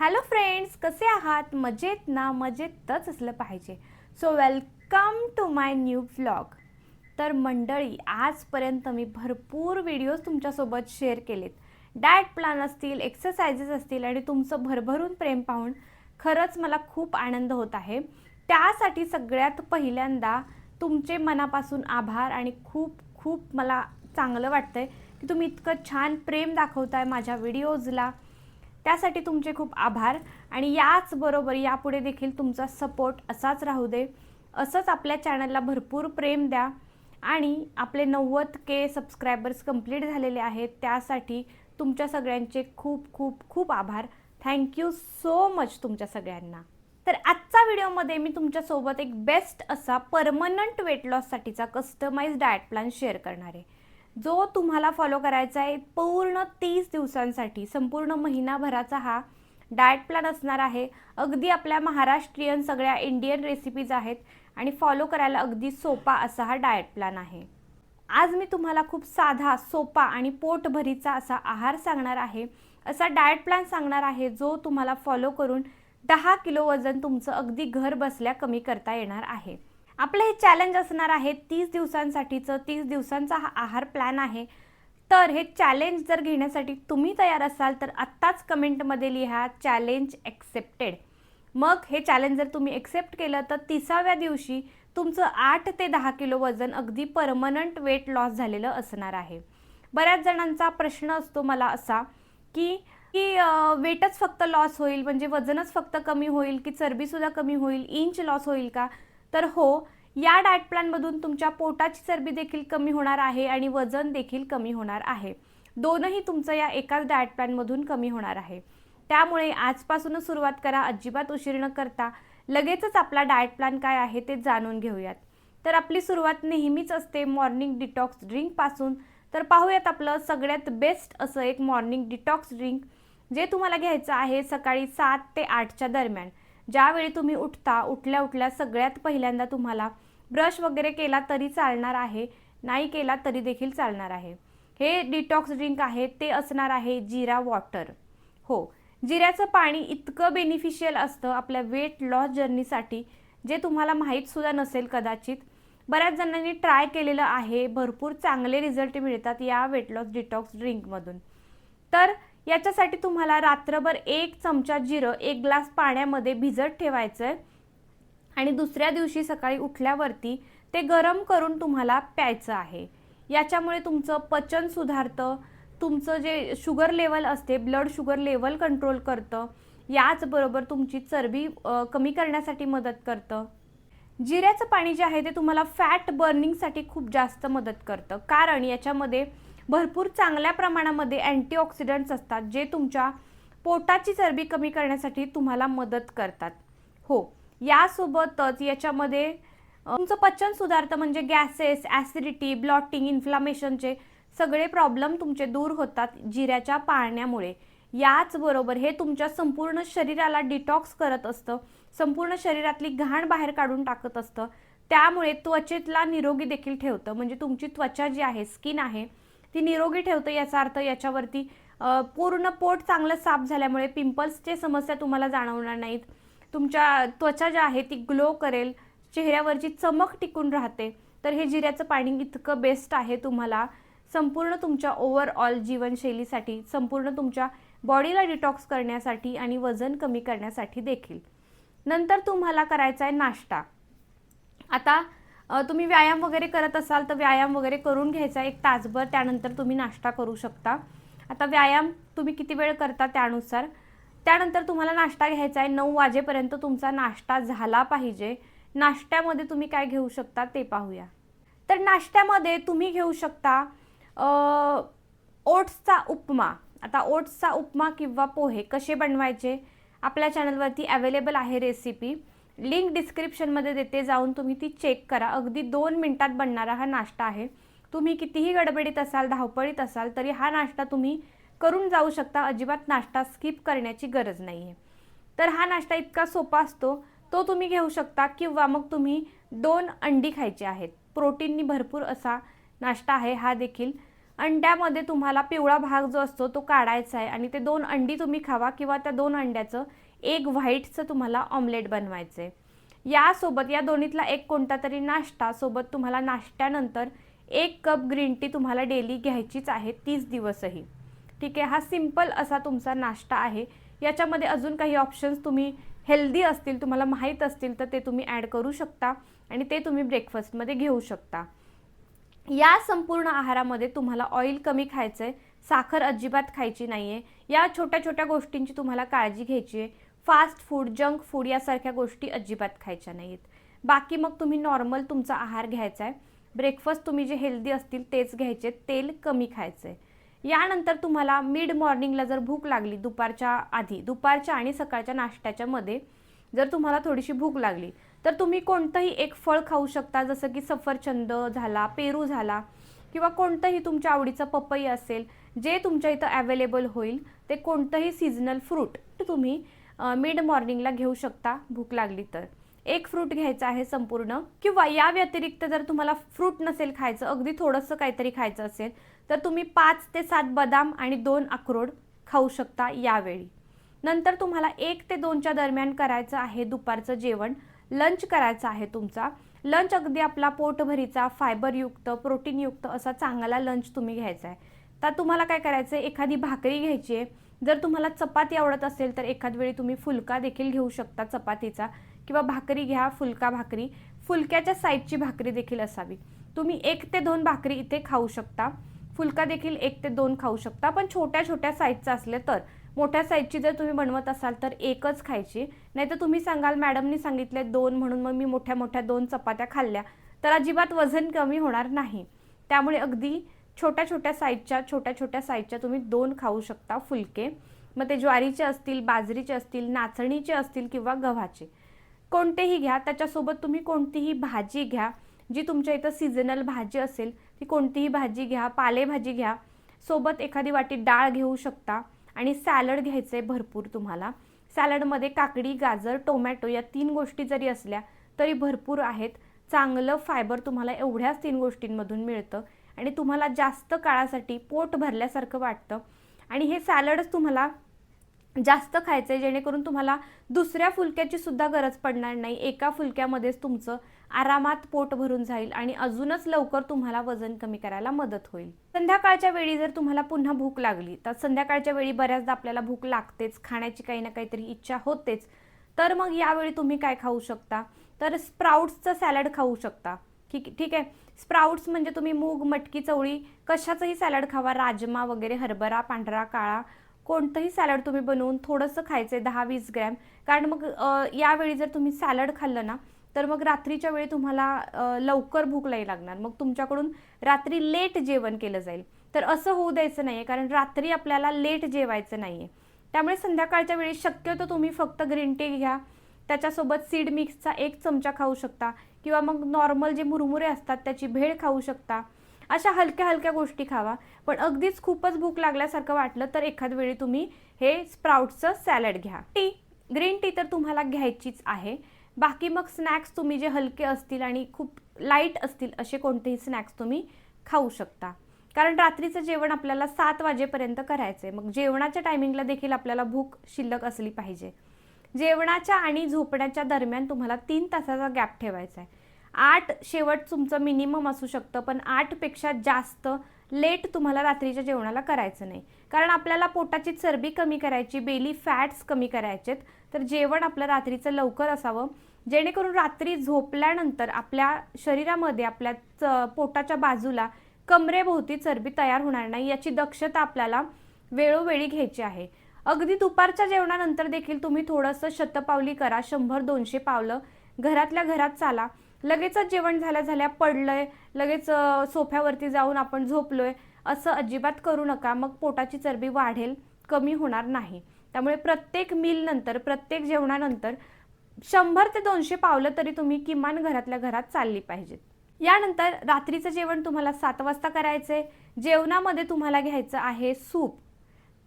Hello friends कसे आहात? मजेत ना? मजेतच असलं पाहिजे. So welcome to my new vlog तर मंडळी आजपर्यंत मी भरपूर व्हिडिओज तुमच्यासोबत शेअर केलेत. डाएट प्लॅन असतील एक्सरसाइजेस असतील आणि तुमचं भरभरून प्रेम पाहून खरंच मला खूप आनंद होत आहे. त्यासाठी सगळ्यात पहिल्यांदा तुमचे मनापासून आभार आणि खूप खूप मला चांगलं वाटतंय की तुम्ही इतकं छान प्रेम दाखवताय माझ्या व्हिडिओजला त्यासाठी तुमचे खूप आभार. आणि याचबरोबर यापुढे देखील तुमचा सपोर्ट असाच राहू दे. असंच आपल्या चॅनलला भरपूर प्रेम द्या. आणि आपले नव्वद के सबस्क्रायबर्स कंप्लीट झालेले आहेत त्यासाठी तुमच्या सगळ्यांचे खूप खूप खूप आभार. थँक्यू सो मच तुमच्या सगळ्यांना. तर आजचा व्हिडिओमध्ये मी तुमच्यासोबत एक बेस्ट असा परमनंट वेट लॉससाठीचा कस्टमाइज डाएट प्लॅन शेअर करणार आहे. जो तुम्हाला फॉलो करायचा आहे पूर्ण तीस दिवसांसाठी संपूर्ण महिनाभराचा हा डाएट प्लॅन असणार आहे. अगदी आपल्या महाराष्ट्रीयन सगळ्या इंडियन रेसिपीज आहेत आणि फॉलो करायला अगदी सोपा असा हा डाएट प्लॅन आहे. आज मी तुम्हाला खूप साधा सोपा आणि पोटभरीचा असा आहार सांगणार आहे. असा डाएट प्लॅन सांगणार आहे जो तुम्हाला फॉलो करून दहा किलो वजन तुमचं अगदी घर बसल्या कमी करता येणार आहे. आपलं हे चॅलेंज असणार आहे तीस दिवसांसाठीचं तीस दिवसांचा हा आहार प्लॅन आहे. तर हे चॅलेंज जर घेण्यासाठी तुम्ही तयार असाल तर आत्ताच कमेंटमध्ये लिहा चॅलेंज एक्सेप्टेड मग हे चॅलेंज जर तुम्ही एक्सेप्ट केलं तर तिसाव्या दिवशी तुमचं आठ ते दहा किलो वजन अगदी परमनंट वेट लॉस झालेलं असणार आहे. बऱ्याच जणांचा प्रश्न असतो मला असा की की वेटच फक्त लॉस होईल म्हणजे वजनच फक्त कमी होईल की चरबीसुद्धा कमी होईल इंच लॉस होईल का? तर हो या डाएट प्लॅनमधून तुमच्या पोटाची चरबी देखील कमी होणार आहे आणि वजन देखील कमी होणार आहे. दोनही तुमचं या एकाच डाएट प्लॅनमधून कमी होणार आहे. त्यामुळे आजपासूनच सुरुवात करा. अजिबात उशीर न करता लगेचच आपला डाएट प्लॅन काय आहे ते जाणून घेऊयात. तर आपली सुरुवात नेहमीच असते मॉर्निंग डिटॉक्स ड्रिंकपासून तर पाहूयात आपलं सगळ्यात बेस्ट असं एक मॉर्निंग डिटॉक्स ड्रिंक जे तुम्हाला घ्यायचं आहे सकाळी सात ते आठच्या दरम्यान. ज्यावेळी तुम्ही उठता उठल्या उठल्या सगळ्यात पहिल्यांदा तुम्हाला ब्रश वगैरे केला तरी चालणार आहे नाही केला तरी देखील चालणार आहे. हे डिटॉक्स ड्रिंक आहे ते असणार आहे जिरा वॉटर हो जिऱ्याचं पाणी इतकं बेनिफिशियल असतं आपल्या वेट लॉस जर्नीसाठी जे तुम्हाला माहीतसुद्धा नसेल कदाचित. बऱ्याच जणांनी ट्राय केलेलं आहे भरपूर चांगले रिझल्ट मिळतात या वेट लॉस डिटॉक्स ड्रिंकमधून तर याच्यासाठी तुम्हाला रात्रभर एक चमचा जिरं एक ग्लास पाण्यामध्ये भिजत ठेवायचं आहे आणि दुसऱ्या दिवशी सकाळी उठल्यावरती ते गरम करून तुम्हाला प्यायचं आहे. याच्यामुळे तुमचं पचन सुधारतं तुमचं जे शुगर लेवल असते ब्लड शुगर लेवल कंट्रोल करतं याचबरोबर तुमची चरबी कमी करण्यासाठी मदत करतं. जिऱ्याचं पाणी जे आहे ते तुम्हाला फॅट बर्निंगसाठी खूप जास्त मदत करतं. कारण याच्यामध्ये भरपूर चांगल्या प्रमाणामध्ये अँटीऑक्सिडंट्स असतात जे तुमच्या पोटाची चरबी कमी करण्यासाठी तुम्हाला मदत करतात. हो यासोबतच याच्यामध्ये तुमचं पचन सुधारतं म्हणजे गॅसेस ॲसिडिटी ब्लॉटिंग इन्फ्लामेशनचे सगळे प्रॉब्लेम तुमचे दूर होतात जिऱ्याच्या पाळण्यामुळे. याचबरोबर हे तुमच्या संपूर्ण शरीराला डिटॉक्स करत असतं संपूर्ण शरीरातली घाण बाहेर काढून टाकत असतं. त्यामुळे त्वचेतला निरोगी देखील ठेवतं. म्हणजे तुमची त्वचा जी आहे स्किन आहे ती निरोगी ठेवतं याचा अर्थ याच्यावरती पूर्ण पोट चांगलं साफ झाल्यामुळे पिंपल्सचे समस्या तुम्हाला जाणवणार नाहीत. तुमच्या त्वचा ज्या आहे ती ग्लो करेल चेहऱ्यावरची चमक टिकून राहते. तर हे जिऱ्याचं पाणी इतकं बेस्ट आहे तुम्हाला. संपूर्ण तुमच्या ओव्हरऑल जीवनशैलीसाठी संपूर्ण तुमच्या बॉडीला डिटॉक्स करण्यासाठी आणि वजन कमी करण्यासाठी देखील. नंतर तुम्हाला करायचा आहे नाश्ता. आता तुम्ही व्यायाम वगैरे करत असाल तर व्यायाम वगैरे करून घ्यायचा एक तासभर त्यानंतर तुम्ही नाश्ता करू शकता. आता व्यायाम तुम्ही किती वेळ करता त्यानुसार? त्यानंतर तुम्हाला नाश्ता घ्यायचा आहे. नऊ वाजेपर्यंत तुमचा नाश्ता झाला पाहिजे. नाश्त्यामध्ये तुम्ही काय घेऊ शकता ते पाहूया. तर नाश्त्यामध्ये तुम्ही घेऊ शकता ओट्सचा उपमा. आता ओट्सचा उपमा किंवा पोहे कसे बनवायचे? आपल्या चॅनलवरती अवेलेबल आहे रेसिपी. लिंक डिस्क्रिप्शनमध्ये देते जाऊन तुम्ही ती चेक करा. अगदी दोन मिनटात बनणारा हा नाश्ता आहे. तुम्ही कितीही गडबडीत असाल धावपळीत असाल तरी हा नाश्ता तुम्ही करून जाऊ शकता. अजिबात नाश्ता स्किप करण्याची गरज नाही आहे तर हा नाश्ता इतका सोपा असतो तो तुम्ही घेऊ शकता किंवा मग तुम्ही दोन अंडी खायची आहेत. प्रोटीननी भरपूर असा नाश्ता आहे हा देखील. अंड्यामध्ये तुम्हाला पिवळा भाग जो असतो तो काढायचा आहे आणि ते दोन अंडी तुम्ही खावा किंवा त्या दोन अंड्याचं एक व्हाईटचं तुम्हाला ऑमलेट बनवायचं आहे यासोबत या दोन्हीतला एक कोणता तरी नाश्ता सोबत तुम्हाला नाश्त्यानंतर एक कप ग्रीन टी तुम्हाला डेली घ्यायचीच आहे तीस दिवसही. ठीक आहे हा सिंपल असा तुमचा नाश्ता आहे. याच्यामध्ये अजून काही ऑप्शन्स तुम्ही हेल्दी असतील तुम्हाला माहीत असतील तर ते तुम्ही ॲड करू शकता आणि ते तुम्ही ब्रेकफास्टमध्ये घेऊ शकता. या संपूर्ण आहारामध्ये तुम्हाला ऑइल कमी खायचं आहे साखर अजिबात खायची नाही आहे या छोट्या छोट्या गोष्टींची तुम्हाला काळजी घ्यायची आहे फास्ट फूड जंक फूड यासारख्या गोष्टी अजिबात खायच्या नाहीत. बाकी मग तुम्ही नॉर्मल तुमचा आहार घ्यायचा आहे ब्रेकफास्ट तुम्ही जे हेल्दी असतील तेच घ्यायचे. तेल कमी खायचं आहे यानंतर तुम्हाला मिड मॉर्निंगला जर भूक लागली दुपारच्या आधी दुपारच्या आणि सकाळच्या नाश्त्याच्या मध्ये जर तुम्हाला थोडीशी भूक लागली तर तुम्ही कोणतंही एक फळ खाऊ शकता जसं की सफरचंद झाला पेरू झाला किंवा कोणतंही तुमच्या आवडीचं पपई असेल जे तुमच्या इथं अवेलेबल होईल ते कोणतंही सीझनल फ्रूट तुम्ही मिड मॉर्निंगला घेऊ शकता. भूक लागली तर. एक फ्रूट घ्यायचं आहे संपूर्ण. किंवा या व्यतिरिक्त जर तुम्हाला फ्रूट नसेल खायचं अगदी थोडंसं काहीतरी खायचं असेल तर तुम्ही पाच ते सात बदाम आणि दोन अक्रोड खाऊ शकता यावेळी. नंतर तुम्हाला एक ते दोनच्या दरम्यान करायचं आहे दुपारचं जेवण. लंच करायचं आहे तुमचा. लंच अगदी आपला पोटभरीचा फायबरयुक्त प्रोटीनयुक्त असा चांगला लंच तुम्ही घ्यायचा आहे. तर तुम्हाला काय करायचं आहे एखादी भाकरी घ्यायची आहे. जर तुम्हाला चपाती आवडत असेल तर एखाद वेळी तुम्ही फुलका देखील घेऊ शकता चपातीचा. किंवा भाकरी घ्या फुलका भाकरी. फुलक्याच्या साईजची भाकरी देखील असावी. तुम्ही एक ते दोन भाकरी इथे खाऊ शकता. फुलका देखील एक ते दोन खाऊ शकता. पण छोट्या छोट्या साईजचं असले तर. मोठ्या साईजची जर तुम्ही बनवत असाल तर एकच खायची. नाही तर तुम्ही सांगाल मॅडमनी सांगितले दोन म्हणून मग मी मोठ्या मोठ्या दोन चपात्या खाल्ल्या. तर अजिबात वजन कमी होणार नाही. त्यामुळे अगदी छोट्या छोट्या साईजच्या छोट्या छोट्या साईजच्या तुम्ही दोन खाऊ शकता फुलके. मग ते ज्वारीचे असतील बाजरीचे असतील नाचणीचे असतील किंवा गव्हाचे. कोणतेही घ्या त्याच्यासोबत तुम्ही कोणतीही भाजी घ्या जी तुमच्या इथं सीझनल भाजी असेल ती कोणतीही भाजी घ्या पालेभाजी घ्या. सोबत एखादी वाटी डाळ घेऊ शकता आणि सॅलड घ्यायचं आहे भरपूर तुम्हाला. सॅलडमध्ये काकडी गाजर टोमॅटो या तीन गोष्टी जरी असल्या तरी भरपूर आहेत. चांगलं फायबर तुम्हाला एवढ्याच तीन गोष्टींमधून मिळतं. आणि तुम्हाला जास्त काळासाठी पोट भरल्यासारखं वाटतं. आणि हे सॅलडच तुम्हाला जास्त खायचं आहे जेणेकरून तुम्हाला दुसऱ्या फुलक्याची सुद्धा गरज पडणार नाही. एका फुलक्यामध्येच तुमचं आरामात पोट भरून जाईल आणि अजूनच लवकर तुम्हाला वजन कमी करायला मदत होईल. संध्याकाळच्या वेळी जर तुम्हाला पुन्हा भूक लागली तर संध्याकाळच्या वेळी बऱ्याचदा आपल्याला भूक लागतेच खाण्याची काही ना काहीतरी इच्छा होतेच. तर मग यावेळी तुम्ही काय खाऊ शकता? तर स्प्राउट्सचं सॅलड खाऊ शकता. ठीक ठीक आहे. स्प्राउट्स म्हणजे तुम्ही मूग मटकी चवळी कशाचंही सॅलड खावा. राजमा वगैरे हरभरा पांढरा काळा कोणतंही सॅलड तुम्ही बनवून थोडंसं खायचं आहे दहा वीस ग्रॅम. कारण मग यावेळी जर तुम्ही सॅलड खाल्लं ना तर मग रात्रीच्या वेळी तुम्हाला लवकर भूक नाही लागणार. मग तुमच्याकडून रात्री लेट जेवण केलं जाईल. तर असं होऊ द्यायचं नाही आहे कारण रात्री आपल्याला लेट जेवायचं नाही आहे त्यामुळे संध्याकाळच्या वेळी शक्यतो तुम्ही फक्त ग्रीन टी घ्या. त्याच्यासोबत सीड मिक्सचा एक चमचा खाऊ शकता. किंवा मग नॉर्मल जे मुरमुरे असतात त्याची भेळ खाऊ शकता. अशा हलक्या हलक्या गोष्टी खावा. पण अगदीच खूपच भूक लागल्यासारखं वाटलं तर एखाद वेळी तुम्ही हे स्प्राउटचं सॅलड घ्या. टी ग्रीन टी तर तुम्हाला घ्यायचीच आहे. बाकी मग स्नॅक्स तुम्ही जे हलके असतील आणि खूप लाइट असतील असे कोणतेही स्नॅक्स तुम्ही खाऊ शकता. कारण रात्रीचं जेवण आपल्याला सात वाजेपर्यंत करायचं आहे मग जेवणाच्या टायमिंगला देखील आपल्याला भूक शिल्लक असली पाहिजे. जेवणाच्या आणि झोपण्याच्या दरम्यान तुम्हाला तीन तासाचा गॅप ठेवायचा आहे. आठ शेवट तुमचं मिनिमम असू शकतं पण आठपेक्षा जास्त लेट तुम्हाला रात्रीच्या जेवणाला करायचं नाही. कारण आपल्याला पोटाची चरबी कमी करायची बेली फॅट्स कमी करायचेत तर जेवण आपलं रात्रीचं लवकर असावं. जेणेकरून रात्री झोपल्यानंतर आपल्या शरीरामध्ये आपल्या च पोटाच्या बाजूला कमरेभोवती चरबी तयार होणार नाही याची दक्षता आपल्याला वेळोवेळी घ्यायची आहे. अगदी दुपारच्या जेवणानंतर देखील तुम्ही थोडंसं शतपावली करा शंभर दोनशे पावलं घरातल्या घरात चाला. लगेचच जेवण झाल्या झाल्या पडलंय लगेच सोफ्यावरती जाऊन आपण झोपलोय असं अजिबात करू नका. मग पोटाची चरबी वाढेल कमी होणार नाही. त्यामुळे प्रत्येक मील नंतर प्रत्येक जेवणानंतर शंभर ते दोनशे पावलं तरी तुम्ही किमान घरातल्या घरात चालली पाहिजेत. यानंतर रात्रीचं जेवण तुम्हाला सात वाजता करायचंय. जेवणामध्ये तुम्हाला घ्यायचं आहे सूप.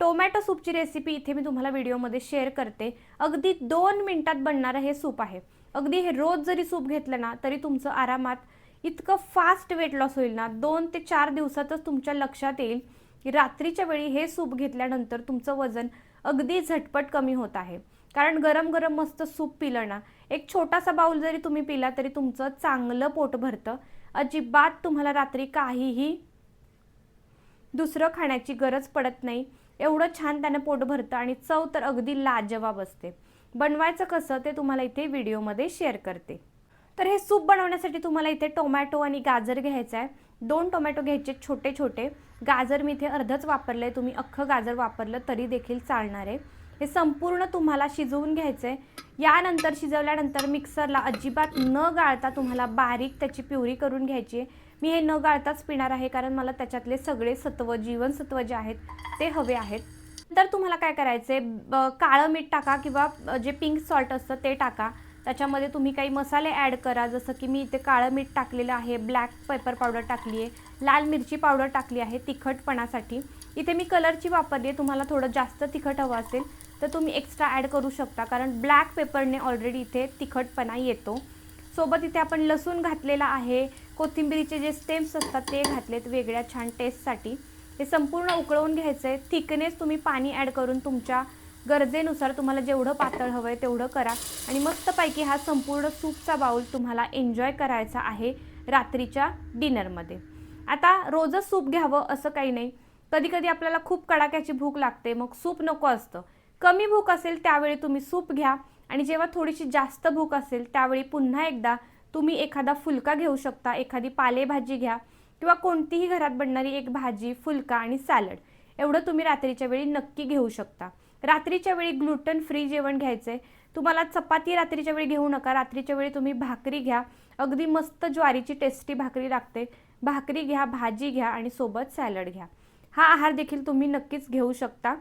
टोमॅटो सूपची रेसिपी इथे मी तुम्हाला व्हिडिओमध्ये शेअर करते. अगदी दोन मिनिटात बनणारं हे सूप आहे. अगदी हे रोज जरी सूप घेतलं ना तरी तुमचं आरामात इतकं फास्ट वेट लॉस होईल ना दोन ते चार दिवसातच तुमच्या लक्षात येईल की रात्रीच्या वेळी हे सूप घेतल्यानंतर तुमचं वजन अगदी झटपट कमी होत आहे. कारण गरम गरम मस्त सूप पिलं ना एक छोटासा बाऊल जरी तुम्ही पिला तरी तुमचं चांगलं पोट भरतं. अजिबात तुम्हाला रात्री काहीही दुसरं खाण्याची गरज पडत नाही. एवढं छान त्यानं पोट भरतं आणि चव तर अगदी लाजवाब असते. बनवायचं कसं ते तुम्हाला इथे व्हिडिओमध्ये शेअर करते. तर हे सूप बनवण्यासाठी तुम्हाला इथे टोमॅटो आणि गाजर घ्यायचं आहे. दोन टोमॅटो घ्यायचे छोटे छोटे. गाजर मी इथे अर्धच वापरलं आहे तुम्ही अख्खं गाजर वापरलं तरी देखील चालणार आहे. हे संपूर्ण तुम्हाला शिजवून घ्यायचं आहे यानंतर शिजवल्यानंतर मिक्सरला अजिबात न गाळता तुम्हाला बारीक त्याची प्युरी करून घ्यायची आहे. मी हे न गाळताच पिणार आहे कारण मला त्याच्यातले सगळे सत्व जीवनसत्व जे आहेत ते हवे आहेत. तर तुम्हाला काय करायचं आहे काळं मीठ टाका किंवा जे पिंक सॉल्ट असतं ते टाका. त्याच्यामध्ये तुम्ही काही मसाले ॲड करा. जसं की मी इथे काळं मीठ टाकलेलं आहे ब्लॅक पेपर पावडर टाकली आहे लाल मिरची पावडर टाकली आहे तिखटपणासाठी. इथे मी कलरची वापरली आहे. तुम्हाला थोडं जास्त तिखट हवं असेल तर तुम्ही एक्स्ट्रा ॲड करू शकता. कारण ब्लॅक पेपरने ऑलरेडी इथे तिखटपणा येतो. सोबत इथे आपण लसूण घातलेला आहे. कोथिंबिरीचे जे स्टेम्स असतात ते घातलेत वेगळ्या छान टेस्टसाठी हे संपूर्ण उकळवून घ्यायचं आहे थिकनेस तुम्ही पाणी ॲड करून तुमच्या गरजेनुसार तुम्हाला जेवढं पातळ हवं आहे तेवढं करा. आणि मस्तपैकी हा संपूर्ण सूपचा बाऊल तुम्हाला एन्जॉय करायचा आहे रात्रीच्या डिनरमध्ये आता रोजच सूप घ्यावं असं काही नाही. कधी कधी आपल्याला खूप कडाक्याची भूक लागते. मग सूप नको असतं. कमी भूक असेल त्यावेळी तुम्ही सूप घ्या. आणि जेव्हा थोडीशी जास्त भूक असेल त्यावेळी पुन्हा एकदा तुम्ही एखादा फुलका घेऊ शकता एखादी पालेभाजी घ्या किंवा कोणतीही घरात बनणारी एक भाजी फुलका आणि सॅलड. एवढं तुम्ही रात्रीच्या वेळी नक्की घेऊ शकता. रात्रीच्या वेळी ग्लुटन फ्री जेवण घ्यायचं आहे तुम्हाला चपाती रात्रीच्या वेळी घेऊ नका. रात्रीच्या वेळी तुम्ही भाकरी घ्या. अगदी मस्त ज्वारीची टेस्टी भाकरी लागते. भाकरी घ्या भाजी घ्या आणि सोबत सॅलड घ्या. हा आहार देखील तुम्ही नक्कीच घेऊ शकता.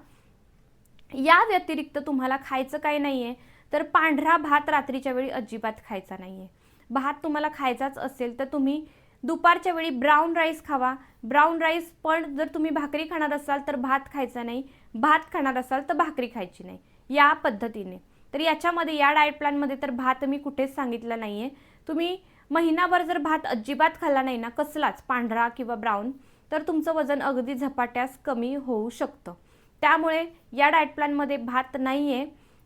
या व्यतिरिक्त तुम्हाला खायचं काही नाही आहे तर पांढरा भात रात्रीच्या वेळी अजिबात खायचा नाही आहे भात तुम्हाला खायचाच असेल तर तुम्ही दुपारच्या वेळी ब्राऊन राईस खावा. ब्राऊन राईस पण जर तुम्ही भाकरी खाणार असाल तर भात खायचा नाही. भात खाणार असाल तर भाकरी खायची नाही. या पद्धतीने. तर याच्यामध्ये या डाएट प्लॅनमध्ये तर भात मी कुठेच सांगितला नाही आहे तुम्ही महिनाभर जर भात अजिबात खाल्ला नाही ना कसलाच पांढरा किंवा ब्राऊन तर तुमचं वजन अगदी झपाट्यास कमी होऊ शकतं. त्यामुळे या डाएट प्लॅनमध्ये भात नाही आहे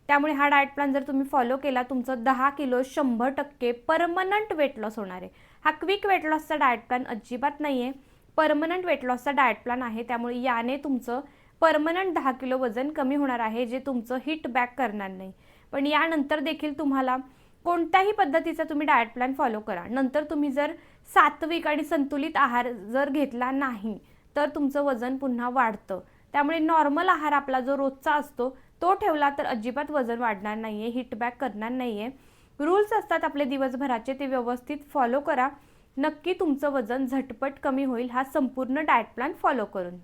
त्यामुळे हा डाएट प्लॅन जर तुम्ही फॉलो केला तुमचं दहा किलो शंभर टक्के परमनंट वेट लॉस होणार आहे. हा क्विक वेट लॉसचा डाएट प्लॅन अजिबात नाही आहे परमनंट वेट लॉसचा डाएट प्लॅन आहे त्यामुळे याने तुमचं परमनंट दहा किलो वजन कमी होणार आहे जे तुमचं हिट बॅक करणार नाही. पण यानंतर देखील तुम्हाला कोणत्याही पद्धतीचा तुम्ही डाएट प्लॅन फॉलो करा. नंतर तुम्ही जर सात्विक आणि संतुलित आहार जर घेतला नाही तर तुमचं वजन पुन्हा वाढतं. त्यामुळे नॉर्मल आहार आपला जो रोजचा असतो तो ठेवला तर अजिबात वजन वाढणार नाही आहे हिटबॅक करणार नाही आहे रूल्स असतात आपले दिवसभराचे ते व्यवस्थित फॉलो करा. नक्की तुमचं वजन झटपट कमी होईल हा संपूर्ण डाएट प्लॅन फॉलो करून.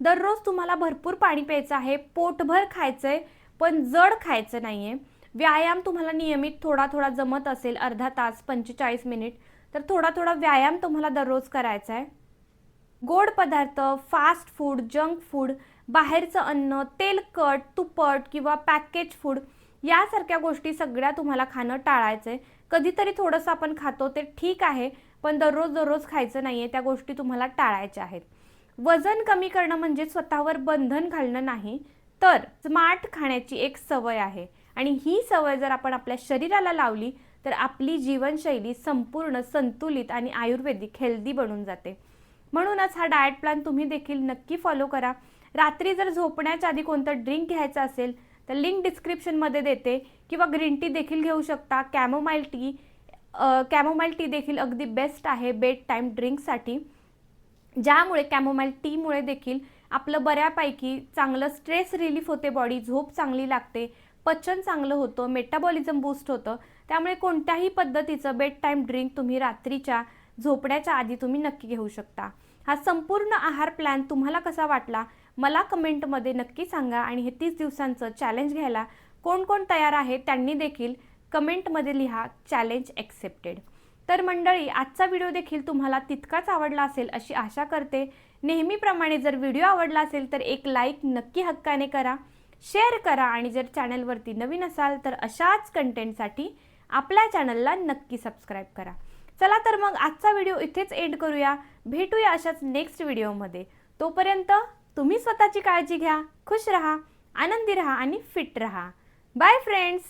दररोज तुम्हाला भरपूर पाणी प्यायचं आहे पोटभर खायचं आहे पण जड खायचं नाही आहे व्यायाम तुम्हाला नियमित थोडा थोडा जमत असेल अर्धा तास पंचेचाळीस मिनिट तर थोडा थोडा व्यायाम तुम्हाला दररोज करायचा आहे. गोड पदार्थ फास्ट फूड जंक फूड बाहेरचं अन्न तेलकट तुपट किंवा पॅकेज फूड यासारख्या गोष्टी सगळ्या तुम्हाला खाणं टाळायचं आहे कधीतरी थोडंसं आपण खातो ते ठीक आहे पण दररोज दररोज खायचं नाही आहे त्या गोष्टी तुम्हाला टाळायच्या आहेत. वजन कमी करणं म्हणजे स्वतःवर बंधन घालणं नाही तर स्मार्ट खाण्याची एक सवय आहे. आणि ही सवय जर आपण आपल्या शरीराला लावली तर आपली जीवनशैली संपूर्ण संतुलित आणि आयुर्वेदिक हेल्दी बनून जाते. म्हणूनच हा डाएट प्लॅन तुम्ही देखील नक्की फॉलो करा. रात्री जर झोपण्याच्या आधी कोणतं ड्रिंक घ्यायचं असेल तर लिंक डिस्क्रिप्शनमध्ये देते. किंवा ग्रीन टी देखील घेऊ शकता. कॅमोमाईल टी कॅमोमाईल टी देखील अगदी बेस्ट आहे बेड टाईम ड्रिंकसाठी ज्यामुळे कॅमोमाईल टीमुळे देखील आपलं बऱ्यापैकी चांगलं स्ट्रेस रिलीफ होते बॉडी झोप चांगली लागते पचन चांगलं होतं मेटाबॉलिझम बूस्ट होतं. त्यामुळे कोणत्याही पद्धतीचं बेड टाईम ड्रिंक तुम्ही रात्रीच्या झोपण्याच्या आधी तुम्ही नक्की घेऊ शकता. हा संपूर्ण आहार प्लॅन तुम्हाला कसा वाटला? मला कमेंटमध्ये नक्की सांगा आणि हे तीस दिवसांचं चॅलेंज घ्यायला कोण कोण तयार आहे त्यांनी देखील कमेंटमध्ये लिहा चॅलेंज एक्सेप्टेड तर मंडळी आजचा व्हिडिओ देखील तुम्हाला तितकाच आवडला असेल अशी आशा करते. नेहमीप्रमाणे जर व्हिडिओ आवडला असेल तर एक लाईक नक्की हक्काने करा शेअर करा आणि जर चॅनलवरती नवीन असाल तर अशाच कंटेंटसाठी आपल्या चॅनलला नक्की सबस्क्राईब करा. चला तर मग आजचा व्हिडिओ इथेच एंड करूया. भेटूया अशाच नेक्स्ट व्हिडिओमध्ये तोपर्यंत तुम्ही स्वतःची काळजी घ्या खुश रहा आनंदी रहा आणि फिट रहा. Bye friends